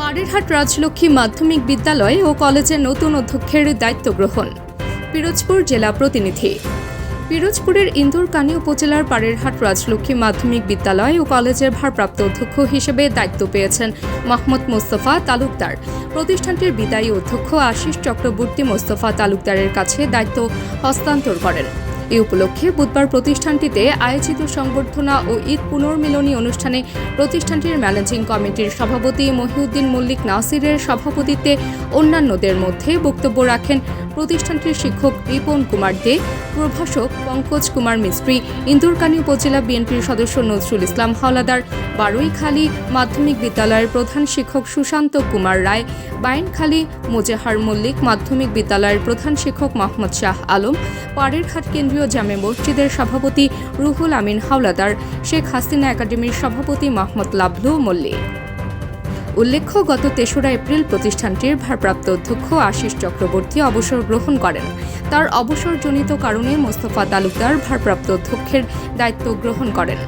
পাড়েরহাট রাজলক্ষ্মী মাধ্যমিক বিদ্যালয় ও কলেজের নতুন অধ্যক্ষের দায়িত্ব গ্রহণ। পিরোজপুর জেলা প্রতিনিধি। পিরোজপুরের ইন্দুরকানী উপজেলার পাড়েরহাট রাজলক্ষ্মী মাধ্যমিক বিদ্যালয় ও কলেজের ভারপ্রাপ্ত অধ্যক্ষ হিসেবে দায়িত্ব পেয়েছেন মোহাম্মদ মোস্তফা তালুকদার। প্রতিষ্ঠানটির বিদায়ী অধ্যক্ষ আশিস চক্রবর্তী মোস্তফা তালুকদারের কাছে দায়িত্ব হস্তান্তর করেন। এই উপলক্ষে বুধবার প্রতিষ্ঠানটিতে আয়োজিত সংবর্ধনা ও ঈদ পুনর্মিলনী অনুষ্ঠানে প্রতিষ্ঠানটির ম্যানেজিং কমিটির সভাপতি মহিউদ্দিন মল্লিক নাসিরের সভাপতিত্বে অন্যান্যদের মধ্যে বক্তব্য রাখেন প্রতিষ্ঠানটির শিক্ষক রিপন কুমার দে, প্রভাষক পঙ্কজ কুমার মিস্ত্রি, ইন্দুরকানী উপজেলা বিএনপির সদস্য নজরুল ইসলাম হাওলাদার, বারুইখালী মাধ্যমিক বিদ্যালয়ের প্রধান শিক্ষক সুশান্ত কুমার রায়, বাইনখালী মোজেহার মল্লিক মাধ্যমিক বিদ্যালয়ের প্রধান শিক্ষক মোহাম্মদ শাহ আলম, পাড়েরহাট কেন্দ্রীয় জামে মসজিদের সভাপতি রুহুল আমিন হাওলাদার, শেখ হাসিনা একাডেমির সভাপতি মোহাম্মদ লাভলু মল্লিক। উল্লেখ্য, গত তেসরা এপ্রিল প্রতিষ্ঠানটির ভারপ্রাপ্ত অধ্যক্ষ আশিস চক্রবর্তী অবসর গ্রহণ করেন। তার অবসরজনিত কারণে মোস্তফা তালুকদার ভারপ্রাপ্ত অধ্যক্ষের দায়িত্ব গ্রহণ করেন।